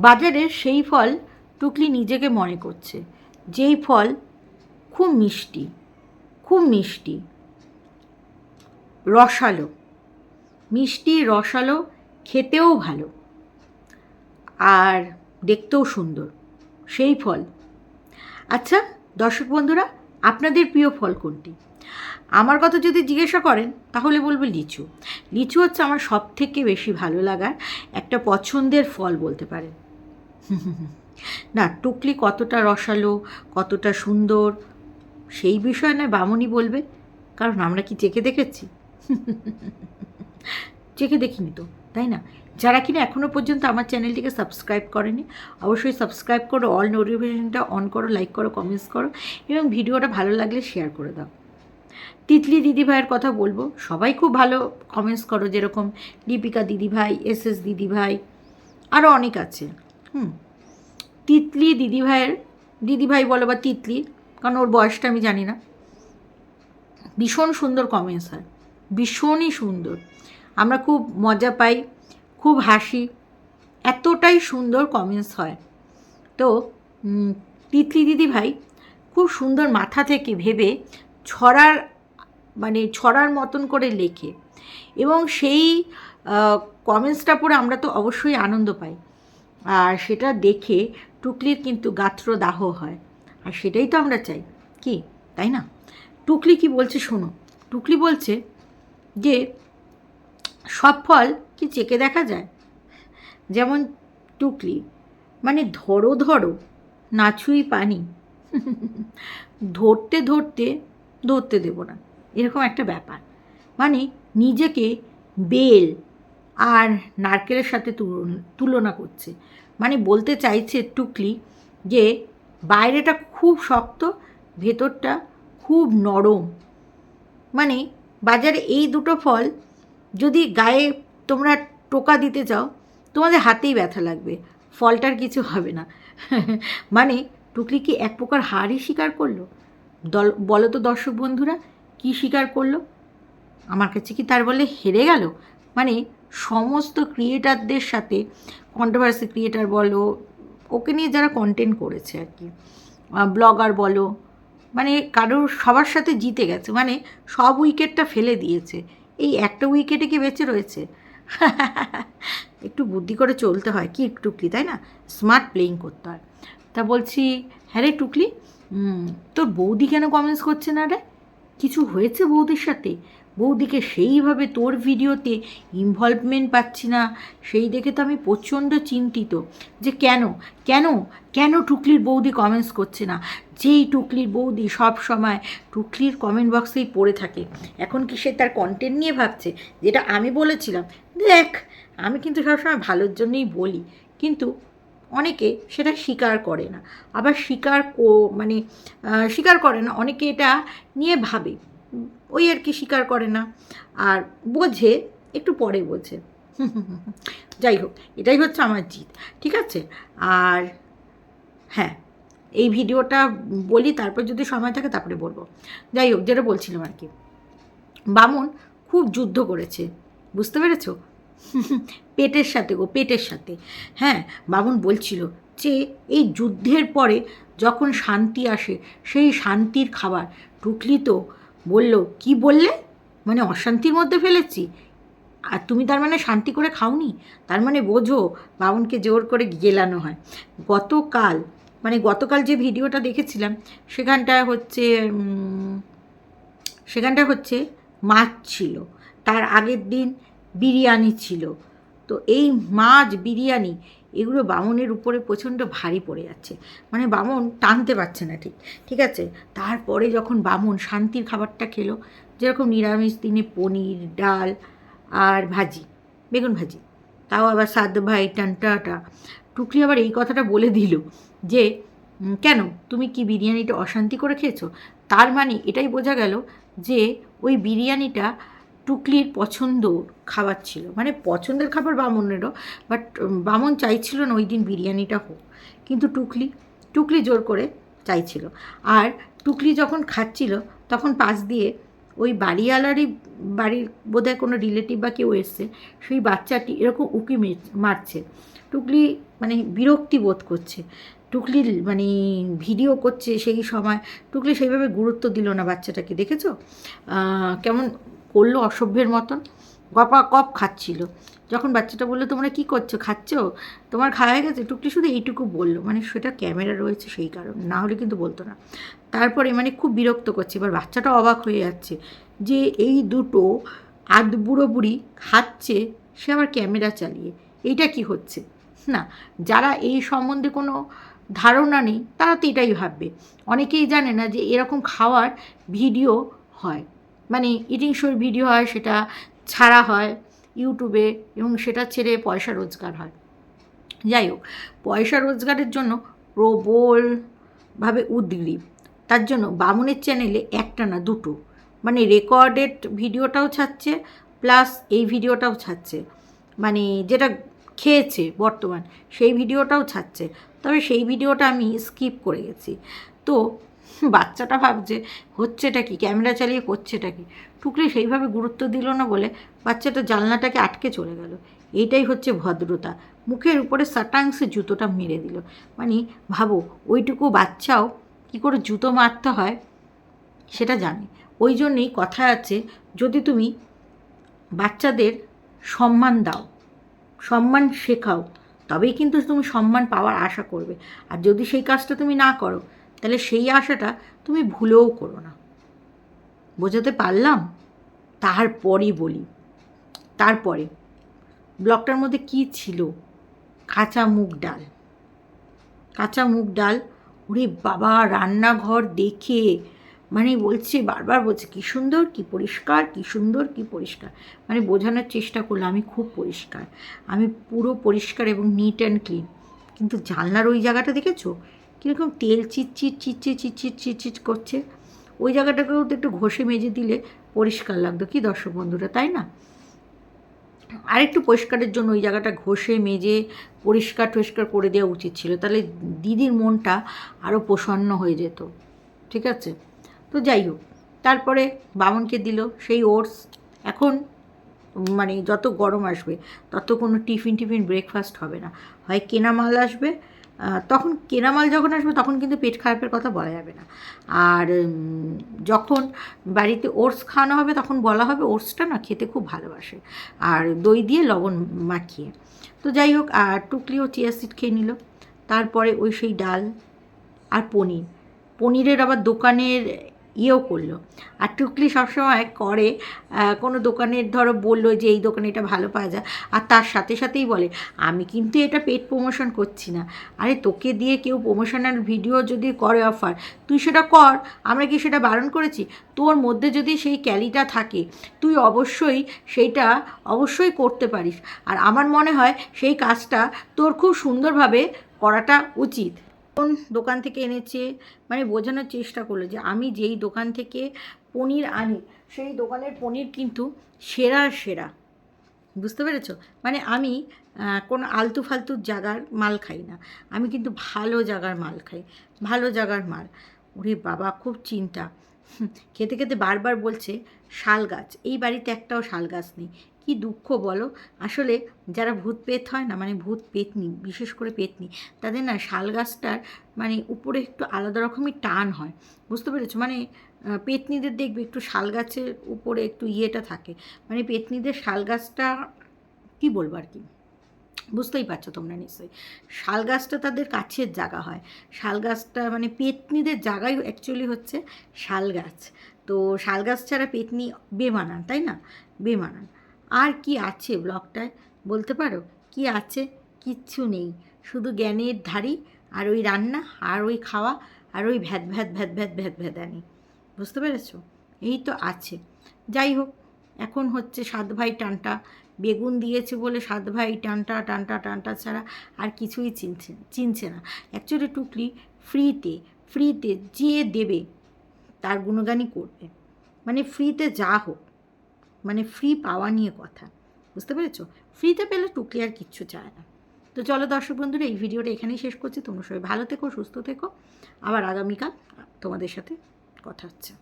বাজারে সেই ফল টুকলি নিজেকে মনে করছে। যেই ফল খুব মিষ্টি খুব মিষ্টি। রসালো। মিষ্টি, রসালো, খেতেও ভালো। আর দেখতেও সুন্দর। সেই ফল। আচ্ছা দর্শক বন্ধুরা, আপনাদের প্রিয় ফল কোনটি? আমার কথা যদি জিজ্ঞাসা করেন, তাহলে বলব লিচু। লিচু হচ্ছে আমার সব থেকে বেশি ভালো লাগার একটা পছন্দের ফল বলতে পারেন। না, টুকলি কতটা রসালো, কতটা সুন্দর, সেই বিষয়ে নয় বামুনি বলবে। কারণ আমরা কি চেখে দেখেছি? চেখে দেখিনি তো, তাই না? যারা কিনা এখনও পর্যন্ত আমার চ্যানেলটিকে সাবস্ক্রাইব করেনি, অবশ্যই সাবস্ক্রাইব করো, অল নোটিফিকেশনটা অন করো, লাইক করো, কমেন্টস করো এবং ভিডিওটা ভালো লাগলে শেয়ার করে দাও। তিতলি দিদিভাইয়ের কথা বলব, সবাই খুব ভালো কমেন্টস করো, যেরকম দীপিকা দিদিভাই, এস এস দিদিভাই আরও অনেক আছে। হুম। তিতলি দিদিভাইয়ের, দিদিভাই বলো বা তিতলি, কারণ ওর বয়সটা আমি জানি না। ভীষণ সুন্দর কমেন্টস হয়। ভীষণই সুন্দর। আমরা খুব মজা পাই, খুব হাসি। এতটাই সুন্দর কমেন্টস হয়। তো তিতলি দিদি ভাই খুব সুন্দর মাথা থেকে ভেবে ছড়ার মানে ছড়ার মতন করে লেখে। এবং সেই কমেন্টসটা পড়ে আমরা তো অবশ্যই আনন্দ পাই। আর সেটা দেখে টুকলির কিন্তু গাত্র দাহ হয়। আর সেটাই তো আমরা চাই। কি? তাই না? টুকলি কি বলছে শোনো। টুকলি বলছে যে সব ফল কি চেকে দেখা যায়? যেমন টুকলি। মানে ধরো ধরো নাছুই পানি। ধরতে ধরতে ধরতে দেব না। এরকম একটা ব্যাপার। মানে নিজেকে বেল আর নারকেলের সাথে তুলন- করছে। মানে বলতে চাইছে টুকলি যে বাইরেটা খুব শক্ত, ভেতরটা খুব নরম। মানে বাজারে এই দুটো ফল যদি গায়ে তোমরা টোকা দিতে চাও, তোমাদের হাতেই ব্যথা লাগবে। ফলটার কিছু হবে না। মানে টুকলি কি এক প্রকার হারই স্বীকার করল? দল, বলো তো দর্শক বন্ধুরা, কি স্বীকার করল? আমার কাছে কি তার বলে হেরে গেল? মানে সমস্ত ক্রিয়েটারদের সাথে কন্ট্রোভার্সি ক্রিয়েটার বলো, ওকে নিয়ে যারা কন্টেন্ট করেছে আর কি ব্লগার বলো মানে কারোর সবার সাথে জিতে গেছে মানে সব উইকেটটা ফেলে দিয়েছে। এই একটা উইকেটে কি বেঁচে রয়েছে? একটু বুদ্ধি করে চলতে হয়, কি টুকলি, তাই না? স্মার্ট প্লেয়িং করতে হয়। তা বলছি হ্যাঁ রে টুকলি তোর বৌদি কেন কমেন্টস করছে না রে? কিছু হয়েছে বৌদির সাথে? বৌদিকে সেইভাবে তোর ভিডিওতে ইনভলভমেন্ট পাচ্ছি না, সেই দেখে তো আমি প্রচণ্ড চিন্তিত যে কেন কেন কেন টুকলির বৌদি কমেন্টস করছে না? যেই টুকলির বৌদি সব সময় টুকলির কমেন্ট বক্সেই পড়ে থাকে। এখন কি সে তার কন্টেন্ট নিয়ে ভাবছে? যেটা আমি বলেছিলাম। দেখ, আমি কিন্তু সবসময় ভালোর জন্যই বলি, কিন্তু অনেকে সেটা স্বীকার করে না। আবার স্বীকার মানে স্বীকার করে না, অনেকে এটা নিয়ে ভাবে। ওই আর কি স্বীকার করে না। আর বোঝে, একটু পরে বোঝে। যাই হোক, এটাই হচ্ছে আমার জিত, ঠিক আছে? আর হ্যাঁ এই ভিডিওটা বলি, তারপর যদি সময় থাকে তারপরে বলব। যাই হোক, যেটা বলছিলাম আর কি, বামন খুব যুদ্ধ করেছে, বুঝতে পেরেছ? পেটের সাথে গো, পেটের সাথে। হ্যাঁ বামন বলছিল যে, এই যুদ্ধের পরে যখন শান্তি আসে, সেই শান্তির খাবার টুকলি তো বলল কি বললে? মানে অশান্তির মধ্যে ফেলেছি। আর তুমি তার মানে শান্তি করে খাওনি? তার মানে বোঝো বামনকে জোর করে গেলানো হয়। গতকাল মানে গতকাল যে ভিডিওটা দেখেছিলাম সেখানটায় হচ্ছে উম, সেখানটা হচ্ছে মাছ ছিল। তার আগের দিন বিরিয়ানি ছিল। তো এই মাছ বিরিয়ানি এগুলো বামনের উপরে প্রচণ্ড ভারী পড়ে যাচ্ছে। মানে বামন টানতে পারছে না ঠিক। ঠিক আছে? তারপরে যখন বামন শান্তির খাবারটা খেলো, যেরকম নিরামিষ দিনে পনির, ডাল আর ভাজি, বেগুন ভাজি, তাও আবার সাদ ভাই টানটাটা টুকলি আবার এই কথাটা বলে দিল যে কেন? তুমি কি বিরিয়ানিটা অশান্তি করে খেয়েছো? তার মানে এটাই বোঝা গেল যে, ওই বিরিয়ানিটা টুকলির পছন্দ খাবার ছিল। মানে পছন্দের খাবার বামনেরও বাট বামন চাইছিল না ওই দিন বিরিয়ানিটা হোক। কিন্তু টুকলি টুকলি জোর করে চাইছিল। আর টুকলি যখন খাচ্ছিল, তখন পাশ দিয়ে ওই বাড়িওয়ালারই বাড়ির বোধহয় কোনো রিলেটিভ বা কেউ এসছে, সেই বাচ্চাটি এরকম উকি মারছে। টুকলি মানে বিরক্তি বোধ করছে। টুকলি মানে ভিডিও করছে সেই সময়। টুকলি সেইভাবে গুরুত্ব দিল না বাচ্চাটাকে, দেখেছ? কেমন করল অসভ্যের মতন। গপা কপ খাচ্ছিল। যখন বাচ্চাটা বলল, তোমরা কি করছ? খাচ্ছো? তোমার খাওয়া হয়ে গেছে? টুকলি শুধু এইটুকু বলল। মানে সেটা ক্যামেরা রয়েছে সেই কারণে, না হলে কিন্তু বলতো না। তারপরে মানে খুব বিরক্ত করছে। এবার বাচ্চাটা অবাক হয়ে যাচ্ছে যে এই দুটো আধ বুড়ো বুড়ি খাচ্ছে, সে আবার ক্যামেরা চালিয়ে। এইটা কি হচ্ছে? না, যারা এই সম্বন্ধে কোনো ধারণা নেই, তারা তো এটাই ভাববে। অনেকেই জানে না যে এরকম খাওয়ার ভিডিও হয়। মানে ইটিং শোর ভিডিও হয়, সেটা ছাড়া হয় ইউটিউবে এবং সেটা ছেড়ে পয়সা রোজগার হয়। যাই হোক, পয়সা রোজগারের জন্য প্রবলভাবে উদ্গ্রীব। তার জন্য বামুনের চ্যানেলে একটা না দুটো। মানে রেকর্ডেড ভিডিওটাও ছাড়ছে প্লাস এই ভিডিওটাও ছাড়ছে। মানে যেটা খেয়েছে বর্তমান, সেই ভিডিওটাও ছাড়ছে। তবে সেই ভিডিওটা আমি স্কিপ করে গেছি। তো বাচ্চাটা ভাবছে, হচ্ছেটা কি? ক্যামেরা চালিয়ে করছেটা কি? টুকলি সেইভাবে গুরুত্ব দিল না বলে বাচ্চাটা জানলাটাকে আটকে চলে গেল। এইটাই হচ্ছে ভদ্রতা। মুখের উপরে সাটাংসে জুতোটা মেরে দিল। মানে ভাবো, ওইটুকু বাচ্চাও কী করে জুতো মারতে হয়? সেটা জানে। ওই জন্যেই কথা আছে, যদি তুমি বাচ্চাদের সম্মান দাও, সম্মান শেখাও, তবেই কিন্তু তুমি সম্মান পাওয়ার আশা করবে। আর যদি সেই কাজটা তুমি না করো তাহলে সেই আশাটা তুমি ভুলেও করো না। বোঝাতে পারলাম? তারপরই বলি। তারপরে, ব্লকটার মধ্যে কি ছিল? কাঁচা মুগ ডাল। কাঁচা মুগ ডাল, ওরে বাবা, রান্নাঘর দেখে। মানে বলছে, বারবার বলছে, কী সুন্দর, কী পরিষ্কার, কী সুন্দর, কী পরিষ্কার। মানে বোঝানোর চেষ্টা করল, আমি খুব পরিষ্কার। আমি পুরো পরিষ্কার এবং নিট অ্যান্ড ক্লিন কিন্তু জানলার ওই জায়গাটা দেখেছ? কীরকম তেল চিটচিট চিটচিট চিটচিট চিটচিট করছে। ওই জায়গাটাকেও তো একটু ঘষে মেজে দিলে পরিষ্কার লাগতো। কি দর্শক বন্ধুরা, তাই না? আরেকটু পরিষ্কারের জন্য ওই জায়গাটা ঘষে মেজে পরিষ্কার টরিষ্কার করে দেওয়া উচিত ছিল। তাহলে দিদির মনটা আরও প্রসন্ন হয়ে যেত। ঠিক আছে? তো যাই হোক, তারপরে বামনকে দিল সেই ওটস। এখন মানে যত গরম আসবে, তত কোনো টিফিন টিফিন ব্রেকফাস্ট হবে না। হয় কেনা মাল আসবে তখন কেনা মাল যখন আসবে, তখন কিন্তু পেট খারাপের কথা বলা যাবে না। আর যখন বাড়িতে ওটস খাওয়ানো হবে, তখন বলা হবে ওটসটা না খেতে খুব ভালোবাসে। আর দই দিয়ে লবণ মাখিয়ে। তো যাই হোক, আর টুকলিও চিয়া সিড খেয়ে নিল। তারপরে ওই সেই ডাল আর পনির। পনিরের আবার দোকানের ইয়েও করল। আর টুকলি সবসময় করে কোনো দোকানের ধরো বলল যে এই দোকানে এটা ভালো পাওয়া যায়। আর তার সাথে সাথেই বলে, আমি কিন্তু এটা পেট প্রমোশন করছি না। আরে তোকে দিয়ে কেউ প্রমোশনাল ভিডিও যদি করে অফার তুই সেটা কর। আমরা কি সেটা বারণ করেছি? তোর মধ্যে যদি সেই ক্যালিটা থাকে, তুই অবশ্যই সেইটা অবশ্যই করতে পারিস। আর আমার মনে হয় সেই কাজটা তোর খুব সুন্দরভাবে করাটা উচিত। কোন দোকান থেকে এনেছে? মানে বোঝানোর চেষ্টা করল যে আমি যেই দোকান থেকে পনির আনি, সেই দোকানের পনির কিন্তু সেরার সেরা। বুঝতে পেরেছ? মানে আমি কোনো আলতু ফালতু জায়গার মাল খাই না। আমি কিন্তু ভালো জায়গার মাল খাই, ভালো জায়গার মাল। ওরে বাবা, খুব চিন্তা। খেতে খেতে বারবার বলছে, শাল গাছ। এই বাড়িতে একটাও শাল গাছ নেই। কি দুঃখ বলো? আসলে যারা ভূত পেত হয় না মানে ভূত পেতনি, বিশেষ করে পেতনি, তাদের না শাল গাছটার মানে উপরে একটু আলাদা রকমই টান হয়। বুঝতে পেরেছ? মানে পেতনিদের দেখবে একটু শাল গাছের উপরে একটু ইয়েটা থাকে। মানে পেতনিদের শাল গাছটা কী বলব আর কি? বুঝতেই পারছ তোমরা নিশ্চয়ই। শাল গাছটা তাদের কাছের জায়গা হয়। শাল গাছটা মানে পেতনিদের জায়গায় অ্যাকচুয়ালি হচ্ছে শাল গাছ। তো শাল গাছ ছাড়া পেতনি বেমানান, তাই না? বেমানান। আর কি আছে ব্লগটায়? বলতে পারো? কি আছে? কিচ্ছু নেই। শুধু জ্ঞানের ধারী আর ওই রান্না আর ওই খাওয়া আর ওই ভ্যাদ ভ্যাদ ভ্যাদ ভ্যাদ ভ্যাদ ভ্যাদানি। বুঝতে পেরেছ? এই তো আছে। যাই হোক, এখন হচ্ছে সাত ভাই টানটা বেগুন দিয়েছে বলে সাত ভাই টানটা টানটা টানটা ছাড়া আর কিছুই চিনছে চিনছে না। অ্যাকচুয়ালি টুকলি ফ্রিতে ফ্রিতে যে দেবে তার গুণগানই করবে। মানে ফ্রিতে যা হোক মানে ফ্রি পাওয়া নিয়ে কথা, বুঝতে পেরেছ? ফ্রিতে পেলে টুকলি আর কিচ্ছু চায় না। তো চলো দর্শক বন্ধুরা, এই ভিডিওটা এখানেই শেষ করছি। তোমরা সবাই ভালো থেকো, সুস্থ থেকো। আবার আগামীকাল তোমাদের সাথে কথা হচ্ছে।